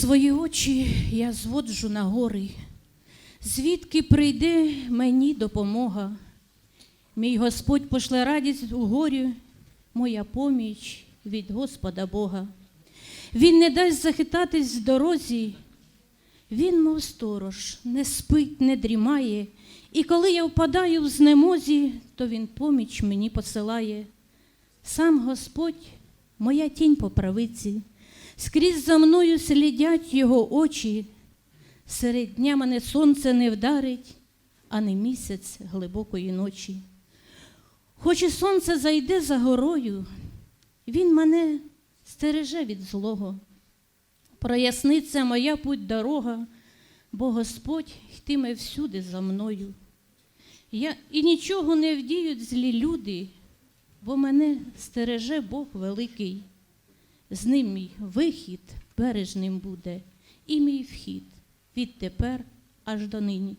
Свої очі я зводжу на гори, звідки прийде мені допомога. Мій Господь пошле радість у горі, моя поміч від Господа Бога. Він не дасть захитатись в дорозі, він, мов сторож, не спить, не дрімає, і коли я впадаю в знемозі, то він поміч мені посилає. Сам Господь, моя тінь по правиці, скрізь за мною слідять його очі. Серед дня мене сонце не вдарить, а не місяць глибокої ночі. Хоч і сонце зайде за горою, він мене стереже від злого. Проясниться моя путь дорога, бо Господь йтиме всюди за мною. Я, і нічого не вдіють злі люди, бо мене стереже Бог великий. З ним мій вихід бережним буде, і мій вхід відтепер аж до нині.